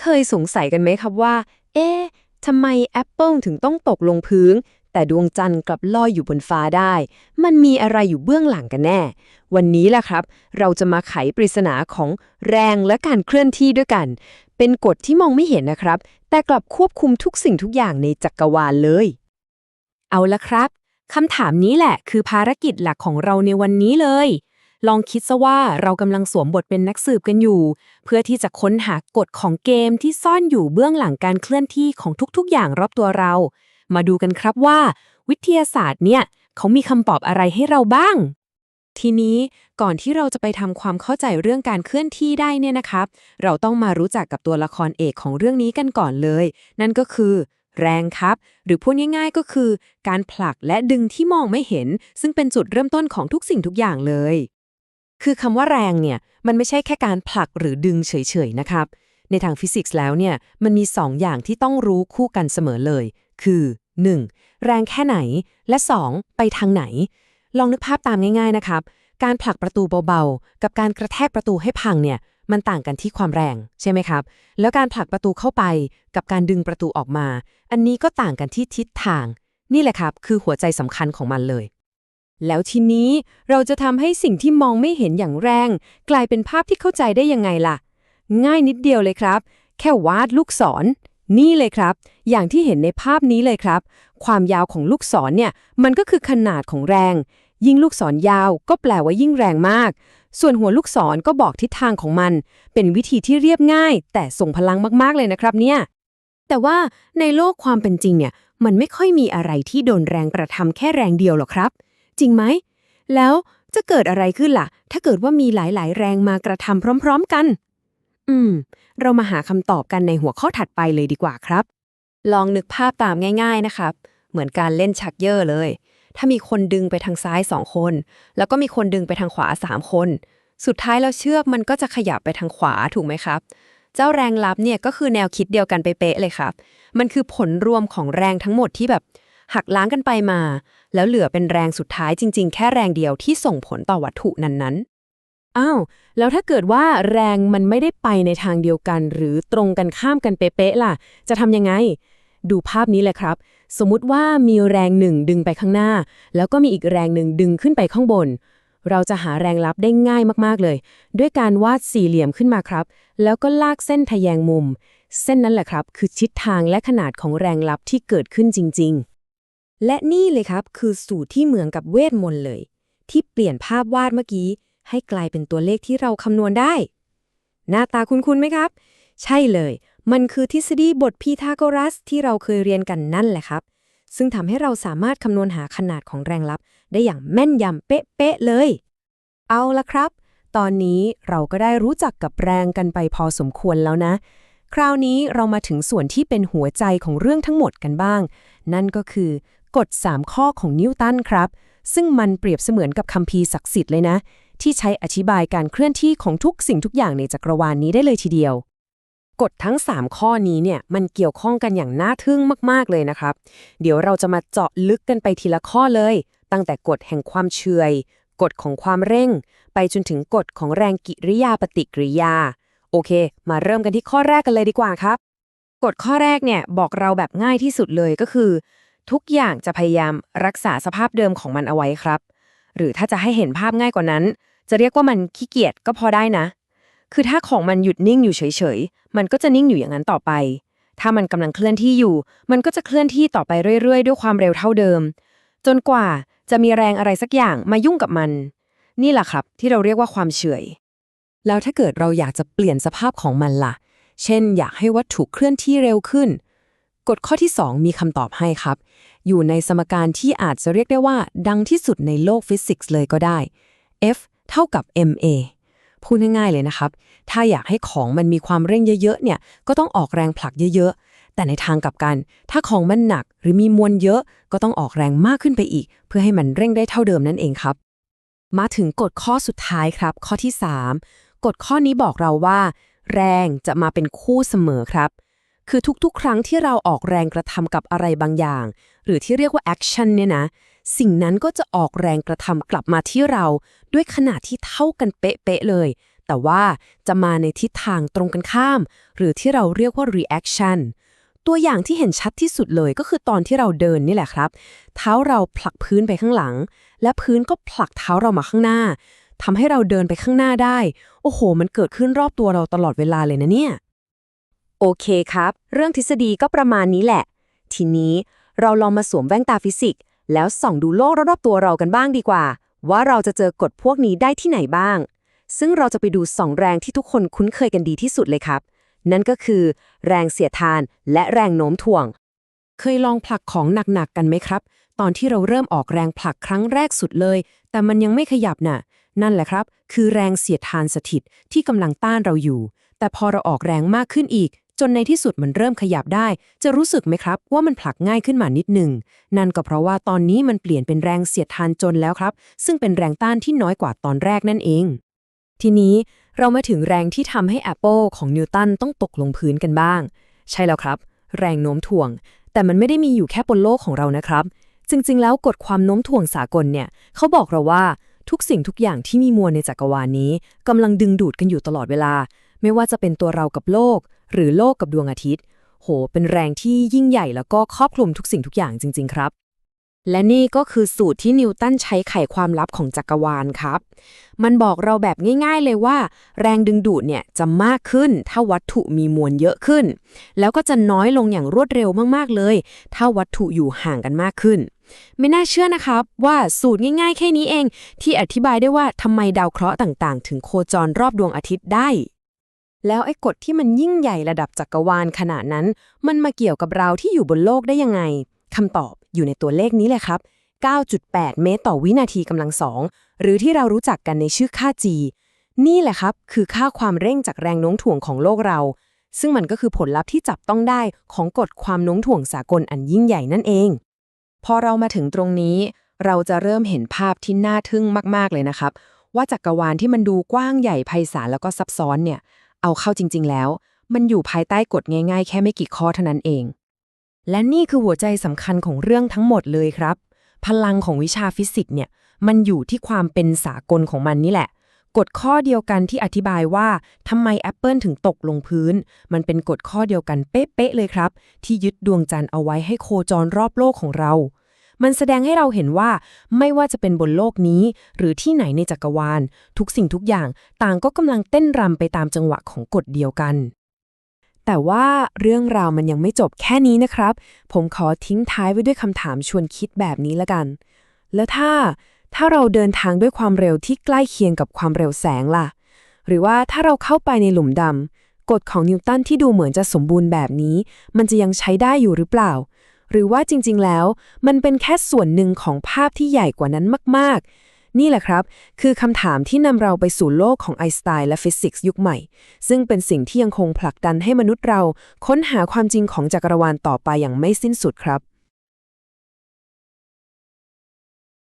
เคยสงสัยกันไหมครับว่า เอ๊ะทำไมแอปเปิลถึงต้องตกลงพื้น แต่ดวงจันทร์กลับลอยอยู่บนฟ้าได้ มันมีอะไรอยู่เบื้องหลังกันแน่ วันนี้แหละครับ เราจะมาไขปริศนาของแรงและการเคลื่อนที่ด้วยกัน เป็นกฎที่มองไม่เห็นนะครับ แต่กลับควบคุมทุกสิ่งทุกอย่างในจักรวาลเลย เอาละครับคำถามนี้แหละคือภารกิจหลักของเราในวันนี้เลย ลองคิดซะว่าเรากำลังสวมบทเป็นนักสืบกันอยู่ เพื่อที่จะค้นหากฎของเกมที่ซ่อนอยู่เบื้องหลังการเคลื่อนที่ของทุกๆ อย่างรอบตัวเรา มาดูกันครับว่า วิทยาศาสตร์เนี่ยเขามีคำตอบอะไรให้เราบ้าง ทีนี้ก่อนที่เราจะไปทำความเข้าใจเรื่องการเคลื่อนที่ได้เนี่ยนะครับ เราต้องมารู้จักกับตัวละครเอกของเรื่องนี้กันก่อนเลย นั่นก็คือแรงครับ หรือพูดง่ายๆก็คือ การผลักและดึงที่มองไม่เห็น ซึ่งเป็นจุดเริ่มต้นของทุกสิ่งทุกอย่างเลย คือคำว่าแรงเนี่ยมันไม่ใช่แค่การผลักหรือดึงเฉยๆนะครับ ในทางฟิสิกส์แล้วเนี่ยมันมี 2 อย่างที่ต้องรู้คู่กันเสมอเลย คือ 1. แรงแค่ไหน และ 2. ไปทางไหน ลองนึกภาพตามง่ายๆนะครับ การผลักประตูเบาๆ กับการกระแทกประตูให้พังเนี่ยมันต่างกันที่ความแรงใช่ไหมครับ แล้วการผลักประตูเข้าไปกับการดึงประตูออกมา อันนี้ก็ต่างกันที่ทิศทาง นี่แหละครับ คือหัวใจสำคัญของมันเลย แล้วทีนี้เราจะทำให้สิ่งที่มองไม่เห็นอย่างแรง กลายเป็นภาพที่เข้าใจได้ยังไงล่ะ ง่ายนิดเดียวเลยครับ แค่วาดลูกศร นี่เลยครับ อย่างที่เห็นในภาพนี้เลยครับ ความยาวของลูกศรเนี่ยมันก็คือขนาดของแรง ยิ่งลูกศรยาวก็แปลว่ายิ่งแรงมาก ส่วนหัวลูกศรก็บอกทิศทางของมัน เป็นวิธีที่เรียบง่าย แต่ส่งพลังมากๆเลยนะครับเนี่ยแต่ว่าในโลกความเป็นจริงเนี่ยมันไม่ค่อยมีอะไรที่โดนแรงกระทำแค่แรงเดียวหรอกครับ จริงไหม แล้วจะเกิดอะไรขึ้นล่ะ ถ้าเกิดว่ามีหลาย ๆ แรงมากระทำพร้อม ๆ กัน อืม เรามาหาคำตอบกันในหัวข้อถัดไปเลยดีกว่าครับ ลองนึกภาพตามง่าย ๆ นะครับ เหมือนการเล่นชักเยอร์เลย ถ้ามีคนดึงไปทางซ้าย2คน แล้วก็มีคนดึงไปทางขวา3คน สุดท้ายแล้วเชือกมันก็จะขยับไปทางขวาถูกไหมครับ เจ้าแรงลับเนี่ยก็คือแนวคิดเดียวกันไปเป๊ะเลยครับ มันคือผลรวมของแรงทั้งหมดที่แบบหักล้างกันไปมา แล้วเหลือเป็นแรงสุดท้ายจริง ๆ แค่แรงเดียวที่ส่งผลต่อวัตถุนั้นๆ อ้าว แล้วถ้าเกิดว่าแรงมันไม่ได้ไปในทางเดียวกัน หรือตรงกันข้ามกันเป๊ะๆล่ะ จะทำยังไง ดูภาพนี้เลยครับ สมมุติว่ามีแรงหนึ่งดึงไปข้างหน้า แล้วก็มีอีกแรงหนึ่งดึงขึ้นไปข้างบน เราจะหาแรงลับได้ง่ายมากๆเลย ด้วยการวาดสี่เหลี่ยมขึ้นมาครับ แล้วก็ลากเส้นทะแยงมุม เส้นนั้นแหละครับ คือทิศทางและขนาดของแรงลับที่เกิดขึ้นจริง ๆ และนี่เลยครับคือสูตรที่เหมือนกับเวทมนต์เลย ที่เปลี่ยนภาพวาดเมื่อกี้ ให้กลายเป็นตัวเลขที่เราคำนวณได้ หน้าตาคุ้นๆไหมครับ ใช่เลย มันคือทฤษฎีบทพีทาโกรัสที่เราเคยเรียนกันนั่นแหละครับ ซึ่งทำให้เราสามารถคำนวณหาขนาดของแรงลับ ได้อย่างแม่นยำเป๊ะๆเลย เอาละครับ ตอนนี้เราก็ได้รู้จักกับแรงกันไปพอสมควรแล้วนะคราวนี้เรามาถึงส่วนที่เป็นหัวใจของเรื่องทั้งหมดกันบ้าง นั่นก็คือ กฎ 3 ข้อของนิวตันครับ ซึ่งมันเปรียบเสมือนกับคัมภีร์ศักดิ์สิทธิ์เลยนะ ที่ใช้อธิบายการเคลื่อนที่ของทุกสิ่งทุกอย่างในจักรวาลนนี้ได้เลยทีเดียว กฎทั้ง 3 ข้อนี้เนี่ยมันเกี่ยวข้องกันอย่างน่าทึ่งมากๆเลยนะครับ เดี๋ยวเราจะมาเจาะลึกกันไปทีละข้อเลย ตั้งแต่กฎแห่งความเฉยกฎของความเร่ง ไปจนถึงกฎของแรงกิริยาปฏิกิริยา โอเค มาเริ่มกันที่ข้อแรกกันเลยดีกว่าครับ กฎข้อแรกเนี่ยบอกเราแบบง่ายที่สุดเลยก็คือ ทุกอย่างจะพยายามรักษาสภาพเดิมของมันเอาไว้ครับ หรือถ้าจะให้เห็นภาพง่ายกว่านั้น จะเรียกว่ามันขี้เกียจก็พอได้นะ คือถ้าของมันหยุดนิ่งอยู่เฉยๆ มันก็จะนิ่งอยู่อย่างนั้นต่อไป ถ้ามันกำลังเคลื่อนที่อยู่ มันก็จะเคลื่อนที่ต่อไปเรื่อยๆ ด้วยความเร็วเท่าเดิม จนกว่าจะมีแรงอะไรสักอย่างมายุ่งกับมัน นี่แหละครับที่เราเรียกว่าความเฉื่อยแล้วถ้าเกิดเราอยากจะเปลี่ยนสภาพของมันล่ะ เช่น อยากให้วัตถุเคลื่อนที่เร็วขึ้น กฎข้อที่ 2 มีคำตอบให้ครับ อยู่ในสมการที่อาจจะเรียกได้ว่า ดังที่สุดในโลกฟิสิกส์เลยก็ได้ F เท่ากับ ma พูดง่ายๆเลยนะครับ ถ้าอยากให้ของมันมีความเร่งเยอะๆ เนี่ย ก็ต้องออกแรงผลักเยอะๆ แต่ในทางกลับกัน ถ้าของมันหนักหรือมีมวลเยอะ ก็ต้องออกแรงมากขึ้นไปอีก เพื่อให้มันเร่งได้เท่าเดิมนั่นเองครับ มาถึงกฎข้อสุดท้ายครับ ข้อที่ 3 กฎข้อนี้บอกเราว่า แรงจะมาเป็นคู่เสมอครับ คือทุกๆ ครั้งที่เราออกแรงกระทำกับอะไรบางอย่าง หรือที่เรียกว่า action เนี่ยนะ สิ่งนั้นก็จะออกแรงกระทำกลับมาที่เรา ด้วยขนาดที่เท่ากันเป๊ะๆเลย แต่ว่าจะมาในทิศทางตรงกันข้าม หรือที่เราเรียกว่า reaction ตัวอย่างที่เห็นชัดที่สุดเลยก็คือตอนที่เราเดินนี่แหละครับ เท้าเราผลักพื้นไปข้างหลัง และพื้นก็ผลักเท้าเรามาข้างหน้าทำให้เราเดินไปข้างหน้าได้ โอ้โห มันเกิดขึ้นรอบตัวเราตลอดเวลาเลยนะเนี่ย โอเคครับ เรื่องทฤษฎีก็ประมาณนี้แหละ ทีนี้เราลองมาสวมแว่นตาฟิสิกส์แล้วส่องดูโลกรอบๆตัวเรากันบ้างดีกว่า ว่าเราจะเจอกฎพวกนี้ได้ที่ไหนบ้าง ซึ่งเราจะไปดูสองแรงที่ทุกคนคุ้นเคยกันดีที่สุดเลยครับ นั่นก็คือ แรงเสียดทานและแรงโน้มถ่วง เคยลองผลักของหนักๆกันไหมครับ ตอนที่เราเริ่มออกแรงผลักครั้งแรกสุดเลย แต่มันยังไม่ขยับน่ะ นั่นแหละครับ คือแรงเสียดทานสถิตที่กำลังต้านเราอยู่ แต่พอเราออกแรงมากขึ้นอีก จนในที่สุดมันเริ่มขยับได้ จะรู้สึกไหมครับ ว่ามันผลักง่ายขึ้นมานิดหนึ่ง นั่นก็เพราะว่าตอนนี้มันเปลี่ยนเป็นแรงเสียดทานจนแล้วครับ ซึ่งเป็นแรงต้านที่น้อยกว่าตอนแรกนั่นเอง ทีนี้เรามาถึงแรงที่ทำให้ Apple ของนิวตันต้องตกลงพื้นกันบ้าง ใช่แล้วครับ แรงโน้มถ่วง แต่มันไม่ได้มีอยู่แค่บนโลกของเรานะครับ จริงๆ แล้วกฎความโน้มถ่วงสากลเนี่ยเขาบอกเราว่าทุกสิ่งทุกอย่างที่มีมวลในจักรวาลนี้กำลังดึงดูดกันอยู่ตลอดเวลา ไม่ว่าจะเป็นตัวเรากับโลก หรือโลกกับดวงอาทิตย์ โห เป็นแรงที่ยิ่งใหญ่แล้วก็ครอบคลุมทุกสิ่งทุกอย่างจริง ๆ ครับ และนี่ก็คือสูตรที่นิวตันใช้ไขความลับของจักรวาลครับ มันบอกเราแบบง่าย ๆ เลยว่า แรงดึงดูดเนี่ยจะมากขึ้น ถ้าวัตถุมีมวลเยอะขึ้น แล้วก็จะน้อยลงอย่างรวดเร็วมากๆเลย ถ้าวัตถุอยู่ห่างกันมากขึ้นไม่น่าเชื่อนะครับว่าสูตรง่ายๆ แค่นี้เอง ที่อธิบายได้ว่าทำไมดาวเคราะห์ต่างๆ ถึงโคจรรอบดวงอาทิตย์ได้ แล้วไอ้กฎที่มันยิ่งใหญ่ระดับจักรวาลขนาดนั้น มันมาเกี่ยวกับเราที่อยู่บนโลกได้ยังไงคำตอบอยู่ในตัวเลขนี้เลยครับ 9.8 เมตรต่อวินาทีกำลังสอง หรือที่เรารู้จักกันในชื่อค่า G นี่แหละครับ คือค่าความเร่งจากแรงโน้มถ่วงของโลกเรา ซึ่งมันก็คือผลลัพธ์ที่จับต้องได้ของกฎความโน้มถ่วงสากลอันยิ่งใหญ่นั่นเอง พอเรามาถึงตรงนี้ เราจะเริ่มเห็นภาพที่น่าทึ่งมาก ๆ เลยนะครับ ว่าจักรวาลที่มันดูกว้างใหญ่ไพศาลแล้วก็ซับซ้อนเนี่ย เอาเข้าจริง ๆ แล้ว มันอยู่ภายใต้กฎง่าย ๆ แค่ไม่กี่ข้อเท่านั้นเอง และนี่คือหัวใจสำคัญของเรื่องทั้งหมดเลยครับ พลังของวิชาฟิสิกส์เนี่ย มันอยู่ที่ความเป็นสากลของมันนี่แหละกฎข้อเดียวกันที่อธิบายว่าทำไมแอปเปิลถึงตกลงพื้น มันเป็นกฎข้อเดียวกันเป๊ะๆเลยครับ ที่ยึดดวงจันทร์เอาไว้ให้โคจรรอบโลกของเรา มันแสดงให้เราเห็นว่า ไม่ว่าจะเป็นบนโลกนี้ หรือที่ไหนในจักรวาล ทุกสิ่งทุกอย่างต่างก็กำลังเต้นรำไปตามจังหวะของกฎเดียวกัน แต่ว่าเรื่องราวมันยังไม่จบแค่นี้นะครับ ผมขอทิ้งท้ายไว้ด้วยคำถามชวนคิดแบบนี้ละกัน แล้วถ้า ถ้าเราเดินทางด้วยความเร็วที่ใกล้เคียงกับความเร็วแสงล่ะ หรือว่าถ้าเราเข้าไปในหลุมดำกฎของนิวตันที่ดูเหมือนจะสมบูรณ์แบบนี้ มันจะยังใช้ได้อยู่หรือเปล่า หรือว่าจริงๆ แล้ว มันเป็นแค่ส่วนหนึ่งของภาพที่ใหญ่กว่านั้นมาก ๆ นี่แหละครับ คือคำถามที่นำเราไปสู่โลกของไอน์สไตน์และฟิสิกส์ยุคใหม่ ซึ่งเป็นสิ่งที่ยังคงผลักดันให้มนุษย์เรา ค้นหาความจริงของจักรวาลต่อไปอย่างไม่สิ้นสุดครับ